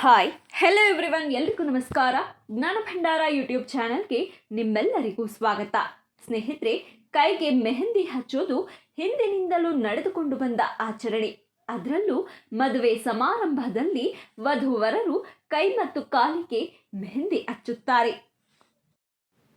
Hi hello everyone ಎಲ್ರಿಗೂ ನಮಸ್ಕಾರ. ಜ್ಞಾನ ಭಂಡಾರ ಯೂಟ್ಯೂಬ್ ಚಾನಲ್ಗೆ ನಿಮ್ಮೆಲ್ಲರಿಗೂ ಸ್ವಾಗತ. ಸ್ನೇಹಿತರೆ, ಕೈಗೆ ಮೆಹಂದಿ ಹಚ್ಚೋದು ಹಿಂದಿನಿಂದಲೂ ನಡೆದುಕೊಂಡು ಬಂದ ಆಚರಣೆ. ಅದರಲ್ಲೂ ಮದುವೆ ಸಮಾರಂಭದಲ್ಲಿ ವಧುವರರು ಕೈ ಮತ್ತು ಕಾಲಿಗೆ ಮೆಹಂದಿ ಹಚ್ಚುತ್ತಾರೆ.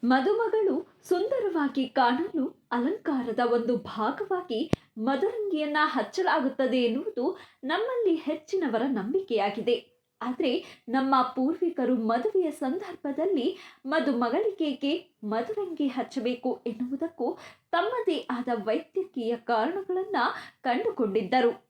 ಮದುಮಗಳು ಸುಂದರವಾಗಿ ಕಾಣಲು ಅಲಂಕಾರದ ಒಂದು ಭಾಗವಾಗಿ ಮದರಂಗಿಯನ್ನ ಹಚ್ಚಲಾಗುತ್ತದೆ ಎನ್ನುವುದು ನಮ್ಮಲ್ಲಿ ಹೆಚ್ಚಿನವರ ನಂಬಿಕೆಯಾಗಿದೆ. ಆದರೆ ನಮ್ಮ ಪೂರ್ವಿಕರು ಮದುವೆಯ ಸಂದರ್ಭದಲ್ಲಿ ಮದುಮಗಳಿಗೆ ಮದುರಂಗಿ ಹಚ್ಚಬೇಕು ಎನ್ನುವುದಕ್ಕೂ ತಮ್ಮದೇ ಆದ ವೈದ್ಯಕೀಯ ಕಾರಣಗಳನ್ನು ಕಂಡುಕೊಂಡಿದ್ದರು.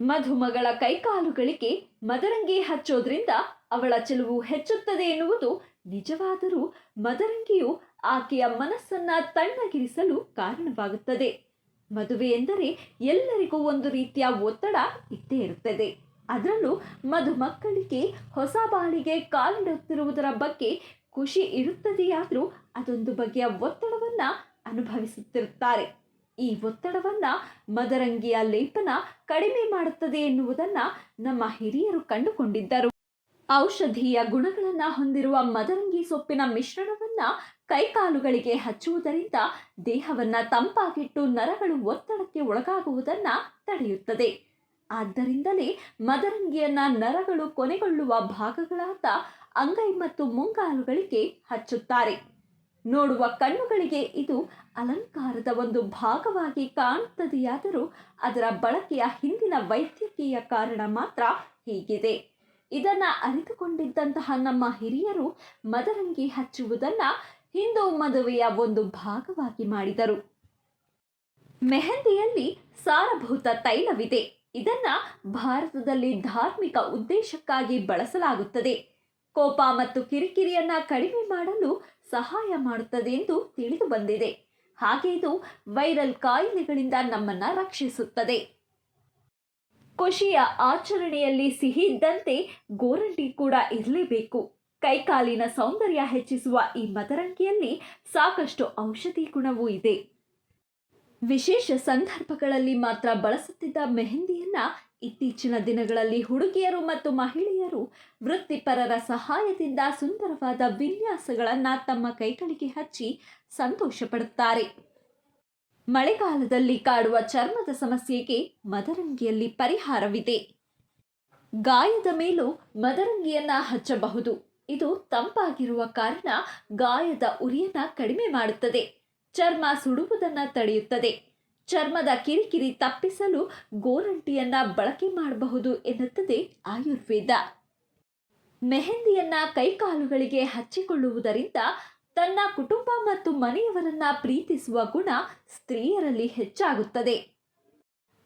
ಮಧುಮಗಳ ಕೈಕಾಲುಗಳಿಗೆ ಮದರಂಗಿ ಹಚ್ಚೋದ್ರಿಂದ ಅವಳ ಚೆಲುವು ಹೆಚ್ಚುತ್ತದೆ ಎನ್ನುವುದು ನಿಜವಾದರೂ ಮದರಂಗಿಯು ಆಕೆಯ ಮನಸ್ಸನ್ನ ತಣ್ಣಗಿರಿಸಲು ಕಾರಣವಾಗುತ್ತದೆ. ಮದುವೆ ಎಂದರೆ ಎಲ್ಲರಿಗೂ ಒಂದು ರೀತಿಯ ಒತ್ತಡ ಇದ್ದೇ ಇರುತ್ತದೆ. ಅದರಲ್ಲೂ ಮಧುಮಕ್ಕಳಿಗೆ ಹೊಸ ಬಾಳಿಗೆ ಕಾಲಿಡುತ್ತಿರುವುದರ ಬಗ್ಗೆ ಖುಷಿ ಇರುತ್ತದೆಯಾದರೂ ಅದೊಂದು ಬಗೆಯ ಒತ್ತಡವನ್ನು ಅನುಭವಿಸುತ್ತಿರುತ್ತಾರೆ. ಈ ಒತ್ತಡವನ್ನು ಮದರಂಗಿಯ ಲೇಪನ ಕಡಿಮೆ ಮಾಡುತ್ತದೆ ಎನ್ನುವುದನ್ನು ನಮ್ಮ ಹಿರಿಯರು ಕಂಡುಕೊಂಡಿದ್ದರು. ಔಷಧೀಯ ಗುಣಗಳನ್ನು ಹೊಂದಿರುವ ಮದರಂಗಿ ಸೊಪ್ಪಿನ ಮಿಶ್ರಣವನ್ನು ಕೈಕಾಲುಗಳಿಗೆ ಹಚ್ಚುವುದರಿಂದ ದೇಹವನ್ನು ತಂಪಾಗಿಟ್ಟು ನರಗಳು ಒತ್ತಡಕ್ಕೆ ಒಳಗಾಗುವುದನ್ನು ತಡೆಯುತ್ತದೆ. ಆದ್ದರಿಂದಲೇ ಮದರಂಗಿಯನ್ನ ನರಗಳು ಕೊನೆಗೊಳ್ಳುವ ಭಾಗಗಳಾದ ಅಂಗೈ ಮತ್ತು ಮುಂಗಾಲುಗಳಿಗೆ ಹಚ್ಚುತ್ತಾರೆ. ನೋಡುವ ಕಣ್ಣುಗಳಿಗೆ ಇದು ಅಲಂಕಾರದ ಒಂದು ಭಾಗವಾಗಿ ಕಾಣುತ್ತದೆಯಾದರೂ ಅದರ ಬಳಕೆಯ ಹಿಂದಿನ ವೈದ್ಯಕೀಯ ಕಾರಣ ಮಾತ್ರ ಹೀಗಿದೆ. ಇದನ್ನು ಅರಿತುಕೊಂಡಿದ್ದಂತಹ ನಮ್ಮ ಹಿರಿಯರು ಮದರಂಗಿ ಹಚ್ಚುವುದನ್ನ ಹಿಂದೂ ಮದುವೆಯ ಒಂದು ಭಾಗವಾಗಿ ಮಾಡಿದರು. ಮೆಹಂದಿಯಲ್ಲಿ ಸಾರಭೂತ ತೈಲವಿದೆ. ಇದನ್ನ ಭಾರತದಲ್ಲಿ ಧಾರ್ಮಿಕ ಉದ್ದೇಶಕ್ಕಾಗಿ ಬಳಸಲಾಗುತ್ತದೆ. ಕೋಪ ಮತ್ತು ಕಿರಿಕಿರಿಯನ್ನ ಕಡಿಮೆ ಮಾಡಲು ಸಹಾಯ ಮಾಡುತ್ತದೆ ಎಂದು ತಿಳಿದು ಬಂದಿದೆ. ಹಾಗೆ ಇದು ವೈರಲ್ ಕಾಯಿಲೆಗಳಿಂದ ನಮ್ಮನ್ನ ರಕ್ಷಿಸುತ್ತದೆ. ಖುಷಿಯ ಆಚರಣೆಯಲ್ಲಿ ಸಿಹಿ ಇದ್ದಂತೆ ಗೋರಂಟಿ ಕೂಡ ಇರಲೇಬೇಕು. ಕೈಕಾಲಿನ ಸೌಂದರ್ಯ ಹೆಚ್ಚಿಸುವ ಈ ಮದರಂಗಿಯಲ್ಲಿ ಸಾಕಷ್ಟು ಔಷಧಿ ಗುಣವೂ ಇದೆ. ವಿಶೇಷ ಸಂದರ್ಭಗಳಲ್ಲಿ ಮಾತ್ರ ಬಳಸುತ್ತಿದ್ದ ಮೆಹಂದಿಯನ್ನ ಇತ್ತೀಚಿನ ದಿನಗಳಲ್ಲಿ ಹುಡುಗಿಯರು ಮತ್ತು ಮಹಿಳೆಯರು ವೃತ್ತಿಪರರ ಸಹಾಯದಿಂದ ಸುಂದರವಾದ ವಿನ್ಯಾಸಗಳನ್ನು ತಮ್ಮ ಕೈಗಳಿಗೆ ಹಚ್ಚಿ ಸಂತೋಷ ಪಡುತ್ತಾರೆ ಮಳೆಗಾಲದಲ್ಲಿ ಕಾಡುವ ಚರ್ಮದ ಸಮಸ್ಯೆಗೆ ಮದರಂಗಿಯಲ್ಲಿ ಪರಿಹಾರವಿದೆ. ಗಾಯದ ಮೇಲೂ ಮದರಂಗಿಯನ್ನ ಹಚ್ಚಬಹುದು. ಇದು ತಂಪಾಗಿರುವ ಕಾರಣ ಗಾಯದ ಉರಿಯನ್ನ ಕಡಿಮೆ ಮಾಡುತ್ತದೆ. ಚರ್ಮ ಸುಡುವುದನ್ನು ತಡೆಯುತ್ತದೆ. ಚರ್ಮದ ಕಿರಿಕಿರಿ ತಪ್ಪಿಸಲು ಗೋರಂಟಿಯನ್ನ ಬಳಕೆ ಮಾಡಬಹುದು ಎನ್ನುತ್ತದೆ ಆಯುರ್ವೇದ. ಮೆಹಂದಿಯನ್ನ ಕೈಕಾಲುಗಳಿಗೆ ಹಚ್ಚಿಕೊಳ್ಳುವುದರಿಂದ ತನ್ನ ಕುಟುಂಬ ಮತ್ತು ಮನೆಯವರನ್ನ ಪ್ರೀತಿಸುವ ಗುಣ ಸ್ತ್ರೀಯರಲ್ಲಿ ಹೆಚ್ಚಾಗುತ್ತದೆ.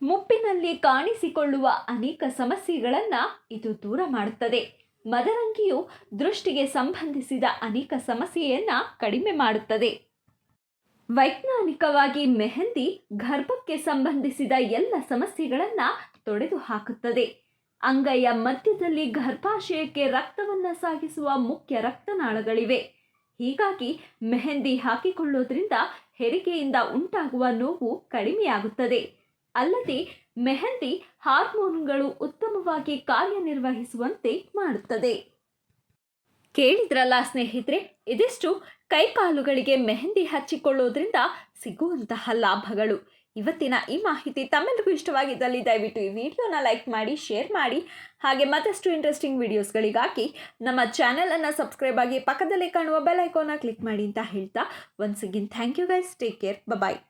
ಮುಪ್ಪಿನಲ್ಲಿ ಕಾಣಿಸಿಕೊಳ್ಳುವ ಅನೇಕ ಸಮಸ್ಯೆಗಳನ್ನು ಇದು ದೂರ ಮಾಡುತ್ತದೆ. ಮದರಂಗಿಯು ದೃಷ್ಟಿಗೆ ಸಂಬಂಧಿಸಿದ ಅನೇಕ ಸಮಸ್ಯೆಯನ್ನು ಕಡಿಮೆ ಮಾಡುತ್ತದೆ. ವೈಜ್ಞಾನಿಕವಾಗಿ ಮೆಹಂದಿ ಗರ್ಭಕ್ಕೆ ಸಂಬಂಧಿಸಿದ ಎಲ್ಲ ಸಮಸ್ಯೆಗಳನ್ನು ತೊಡೆದು ಹಾಕುತ್ತದೆ. ಅಂಗೈಯ ಮಧ್ಯದಲ್ಲಿ ಗರ್ಭಾಶಯಕ್ಕೆ ರಕ್ತವನ್ನು ಸಾಗಿಸುವ ಮುಖ್ಯ ರಕ್ತನಾಳಗಳಿವೆ. ಹೀಗಾಗಿ ಮೆಹಂದಿ ಹಾಕಿಕೊಳ್ಳೋದ್ರಿಂದ ಹೆರಿಗೆಯಿಂದ ಉಂಟಾಗುವ ನೋವು ಕಡಿಮೆಯಾಗುತ್ತದೆ. ಅಲ್ಲದೆ ಮೆಹಂದಿ ಹಾರ್ಮೋನ್ಗಳು ಉತ್ತಮವಾಗಿ ಕಾರ್ಯನಿರ್ವಹಿಸುವಂತೆ ಮಾಡುತ್ತದೆ. ಕೇಳಿದ್ರಲ್ಲ ಸ್ನೇಹಿತರೆ, ಇದಿಷ್ಟು ಕೈಕಾಲುಗಳಿಗೆ ಮೆಹಂದಿ ಹಚ್ಚಿಕೊಳ್ಳೋದ್ರಿಂದ ಸಿಗುವಂತಹ ಲಾಭಗಳು. ಇವತ್ತಿನ ಈ ಮಾಹಿತಿ ತಮ್ಮೆಲ್ಲರಿಗೂ ಇಷ್ಟವಾಗಿದ್ದಲ್ಲಿ ದಯವಿಟ್ಟು ಈ ವಿಡಿಯೋನ ಲೈಕ್ ಮಾಡಿ, ಶೇರ್ ಮಾಡಿ, ಹಾಗೆ ಮತ್ತಷ್ಟು ಇಂಟ್ರೆಸ್ಟಿಂಗ್ ವಿಡಿಯೋಸ್ಗಳಿಗಾಗಿ ನಮ್ಮ ಚಾನೆಲನ್ನು ಸಬ್ಸ್ಕ್ರೈಬ್ ಆಗಿ ಪಕ್ಕದಲ್ಲೇ ಕಾಣುವ ಬೆಲ್ ಐಕೋನ ಕ್ಲಿಕ್ ಮಾಡಿ ಅಂತ ಹೇಳ್ತಾ once again thank you guys take care bye